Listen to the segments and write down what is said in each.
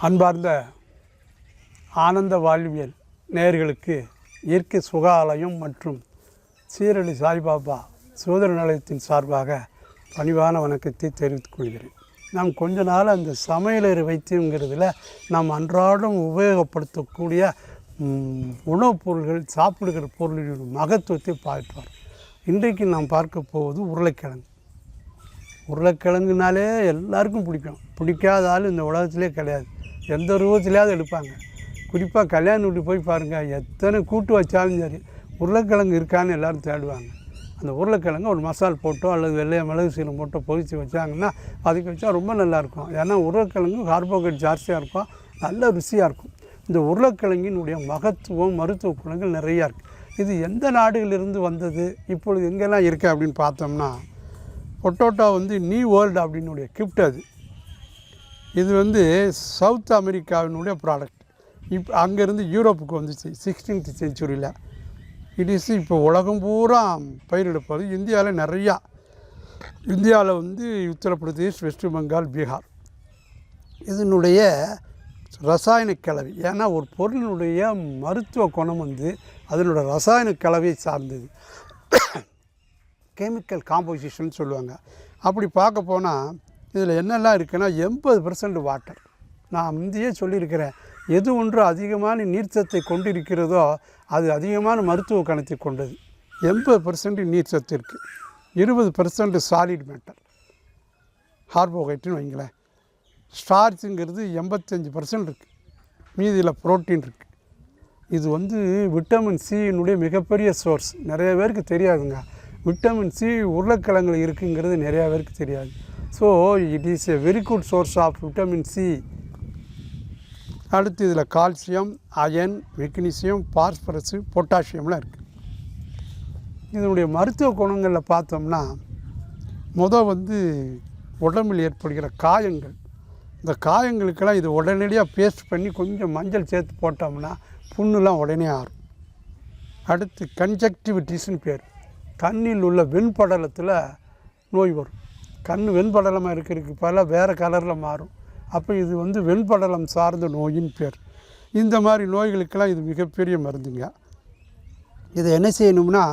அன்பார்ந்த ஆனந்த வாழ்வியல் நேர்களுக்கு இயற்கை சுகாலயம் மற்றும் சீரடி சாய்பாபா சோதர நிலையத்தின் சார்பாக பணிவான வணக்கத்தை தெரிவித்துக் கொள்கிறேன். நாம் கொஞ்ச நாள் அந்த சமையலறை வைத்தியங்கிறதுல நாம் அன்றாடம் உபயோகப்படுத்தக்கூடிய உணவுப் பொருள்கள் சாப்பிடுகிற பொருளின் மகத்துவத்தை பார்ப்பார் இன்றைக்கு நாம் பார்க்க போவது உருளைக்கிழங்கு. உருளைக்கிழங்குனாலே எல்லாருக்கும் பிடிக்கும். பிடிக்காத ஆள் இந்த உலகத்திலே கிடையாது. எந்த ரூபத்திலேயாவது எடுப்பாங்க. குறிப்பாக கல்யாண வீட்டு போய் பாருங்கள் எத்தனை கூட்டு வச்சாலும் சரி உருளைக்கிழங்கு இருக்கான்னு எல்லோரும் தேடுவாங்க. அந்த உருளைக்கிழங்கு ஒரு மசால் போட்டோ அல்லது வெள்ளைய மிளகு சீரம் போட்டோ பொரித்து வச்சாங்கன்னா அதுக்கு வச்சா ரொம்ப நல்லாயிருக்கும் ஏன்னா உருளைக்கிழங்கு கார்போஹைட்ரேட் ஜாஸ்தியாக இருக்கும் நல்ல ருசியாக இருக்கும். இந்த உருளைக்கிழங்கினுடைய மகத்துவம் மருத்துவ குணங்கள் நிறையா இருக்குது இது எந்த நாடுகளிலிருந்து வந்தது இப்பொழுது எங்கெல்லாம் இருக்குது அப்படின்னு பார்த்தோம்னா பொட்டோட்டோ வந்து நியூ வேர்ல்டு அப்படின்னுடைய கிஃப்ட் அது. இது வந்து சவுத் அமெரிக்காவினுடைய ப்ராடக்ட் இப்போ அங்கேருந்து யூரோப்புக்கு வந்துச்சு சிக்ஸ்டீன்த் செஞ்சுரியில் இட் இஸ் இப்போ உலகம் பூரா பயிரிடப்படுது இந்தியாவில் நிறையா. இந்தியாவில் வந்து உத்தரப்பிரதேஷ் வெஸ்ட் பெங்கால் பீகார். இதனுடைய ரசாயன கலவை. ஏன்னா ஒரு பொருளினுடைய மருத்துவ குணம் வந்து அதனோட ரசாயன கலவையை சார்ந்தது. கெமிக்கல் காம்போசிஷன் சொல்லுவாங்க. அப்படி பார்க்க போனால் இதில் என்னெல்லாம் இருக்குன்னா எண்பது பர்சன்ட் வாட்டர் நான் முந்தையே சொல்லியிருக்கிறேன். எது ஒன்று அதிகமான நீர்ச்சத்தை கொண்டிருக்கிறதோ அது அதிகமான மருத்துவ கணத்தை கொண்டது. எண்பது பர்சன்ட் நீர்ச்சத்து இருக்குது இருபது பர்சன்ட் சாலிட் மேட்டர் கார்போஹைட்ரேட்னு வைங்களேன். ஸ்டார்ச்சுங்கிறது எண்பத்தஞ்சு பர்சன்ட் இருக்குது மீதியில் புரோட்டீன் இருக்குது இது வந்து விட்டமின் சியினுடைய மிகப்பெரிய சோர்ஸ் நிறைய பேருக்கு தெரியாதுங்க. விட்டமின் சி உருளைக்கிழங்குல இருக்குங்கிறது நிறையா பேருக்கு தெரியாது. So it is a very good source of vitamin C அடுத்து இதில் கால்சியம் அயன் மெக்னீசியம் பாஸ்பரஸு பொட்டாசியம்லாம் இருக்குது இதனுடைய மருத்துவ குணங்களில் பார்த்தோம்னா மொதல் வந்து உடம்பில் ஏற்படுகிற காயங்கள். இந்த காயங்களுக்கெல்லாம் இது உடனடியாக பேஸ்ட் பண்ணி கொஞ்சம் மஞ்சள் சேர்த்து போட்டோம்னா புண்ணுலாம் உடனே ஆறும். அடுத்து கன்ஜக்டிவிட்டிஸ்னு பேர். கண்ணில் உள்ள வெண்படலத்தில் நோய் வரும். கண் வெண்படலமாக இருக்கிறதுக்கு பல வேறு கலரில் மாறும். அப்போ இது வந்து வெண்படலம் சார்ந்த நோயின் பேர். இந்த மாதிரி நோய்களுக்கெல்லாம் இது மிகப்பெரிய மருந்துங்க. இதை என்ன செய்யணும்னா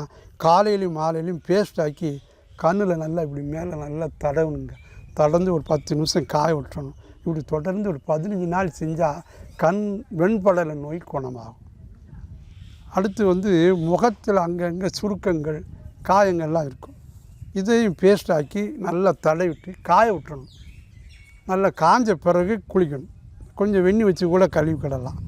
காலையிலையும் மாலையிலையும் பேஸ்ட் ஆக்கி கண்ணில் நல்லா இப்படி மேலே நல்லா தடவணுங்க தடந்து ஒரு பத்து நிமிஷம் காய விட்டுறணும். இப்படி தொடர்ந்து ஒரு பதினஞ்சு நாள் செஞ்சால் கண் வெண்படல நோய் குணமாகும். அடுத்து வந்து முகத்தில் அங்கங்கே சுருக்கங்கள் காயங்கள்லாம் இருக்கும். இதையும் பேஸ்ட் ஆக்கி நல்லா தடவிட்டு காய விட்டுறணும். நல்லா காஞ்ச பிறகு குளிக்கணும். கொஞ்சம் வெண்ணி வச்சு கூட கழுவி கிடலாம்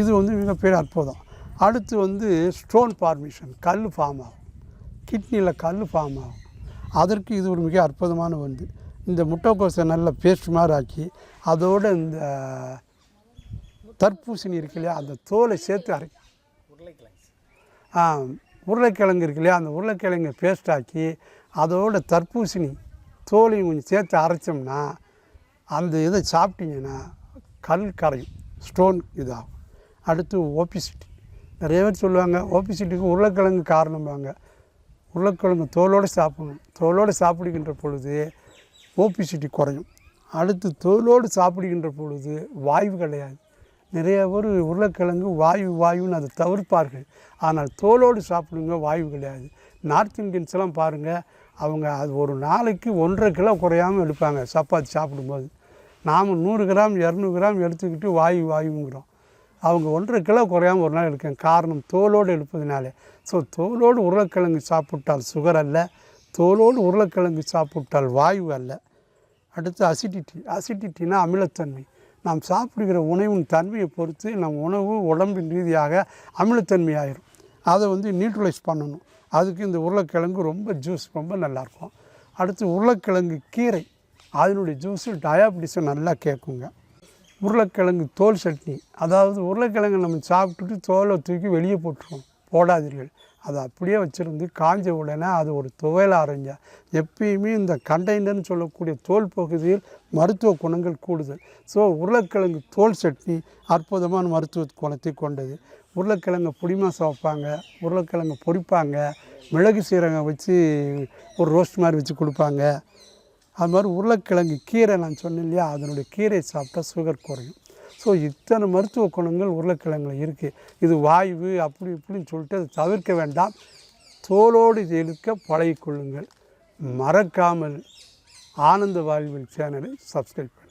இது வந்து மிகப்பெரிய அற்புதம். அடுத்து வந்து ஸ்டோன் ஃபார்மேஷன் கல் ஃபார்ம் ஆகும். கிட்னியில் கல் ஃபார்ம் ஆகும். அதற்கு இது ஒரு மிக அற்புதமான வந்து இந்த முட்டைக்கோசை நல்லா பேஸ்ட் மாதிரி ஆக்கி அதோட இந்த தர்பூசணி இருக்கு இல்லையா அந்த தோலை சேர்த்து அரை ஆ உருளைக்கிழங்கு இருக்கு இல்லையா அந்த உருளைக்கிழங்கு பேஸ்ட் ஆக்கி அதோட தர்பூசணி தோலையும் கொஞ்சம் சேர்த்து அரைச்சோம்னா அந்த இதை சாப்பிட்டீங்கன்னா கல் கரையும் ஸ்டோன் இதாகும். அடுத்து ஓபிசிட்டி நிறைய பேர் சொல்லுவாங்க ஓபிசிட்டிக்கு உருளைக்கிழங்கு காரணம்பாங்க. உருளைக்கிழங்கு தோலோடு சாப்பிடணும். தோலோடு சாப்பிடுகின்ற பொழுது ஓபிசிட்டி குறையும். அடுத்து தோலோடு சாப்பிடுகின்ற பொழுது வாய்வு கிடையாது. நிறைய பேர் உருளைக்கிழங்கு வாயு வாயுன்னு அதை தவிர்ப்பார்கள். ஆனால் தோலோடு சாப்பிடுங்க வாயு கிடையாது. நார்த் இந்தியன்ஸ்லாம் பாருங்கள் அவங்க அது ஒரு நாளைக்கு ஒன்றரை கிலோ குறையாமல் எடுப்பாங்க. சப்பாத்தி சாப்பிடும்போது. நாம் நூறு கிராம் இரநூறு கிராம் எடுத்துக்கிட்டு வாயு வாயுங்கிறோம். அவங்க ஒன்றரை கிலோ குறையாமல் ஒரு நாள் எடுக்காங்க காரணம் தோலோடு எடுப்பதுனாலே. ஸோ தோலோடு உருளைக்கிழங்கு சாப்பிட்டால் சுகர் அல்ல. தோலோடு உருளைக்கிழங்கு சாப்பிட்டால் வாயு அல்ல. அடுத்து அசிடிட்டி அசிடிட்டினா அமிலத்தன்மை. நாம் சாப்பிடுகிற உணவின் தன்மையை பொறுத்து நம் உணவு உடம்பின் ரீதியாக அமிலத்தன்மை ஆயிரும் அதை வந்து நியூட்ரலைஸ் பண்ணணும். அதுக்கு இந்த உருளைக்கிழங்கு ரொம்ப ஜூஸ் ரொம்ப நல்லாயிருக்கும். அடுத்து உருளைக்கிழங்கு கீரை. அதனுடைய ஜூஸு டயாபிட்டிஸை நல்லா கேட்குங்க உருளைக்கிழங்கு தோல் சட்னி. அதாவது உருளைக்கிழங்கு நம்ம சாப்பிட்டுட்டு தோலை தூக்கி வெளியே போட்டுருவோம். போடாதீர்கள். அதை அப்படியே வச்சுருந்து காஞ்ச உடனே அது ஒரு துவையல் அரைஞ்ச எப்பயுமே இந்த கண்டெய்னர்னு சொல்லக்கூடிய தோல் பகுதியில் மருத்துவ குணங்கள் கூடுதல். ஸோ உருளைக்கிழங்கு தோல் சட்னி அற்புதமான மருத்துவ குணத்தை கொண்டது. உருளைக்கிழங்கை புடிமா சமைப்பாங்க உருளைக்கிழங்கு பொரிப்பாங்க மிளகு சீரகம் வச்சு ஒரு ரோஸ்ட் மாதிரி வச்சு கொடுப்பாங்க. அது மாதிரி உருளைக்கிழங்கு கீரை நான் சொன்னேன் இல்லையா? அதனுடைய கீரை சாப்பிட்டா சுகர் குறையும். ஸோ இத்தனை மருத்துவ குணங்கள் உருளைக்கிழங்குல இருக்குது இது வாய்வு அப்படி இப்படின்னு சொல்லிட்டு அதை தவிர்க்க வேண்டாம். தோலோடு இது இழுக்க பழகிக்கொள்ளுங்கள். மறக்காமல் ஆனந்த வாழ்வில் சேனலை சப்ஸ்கிரைப்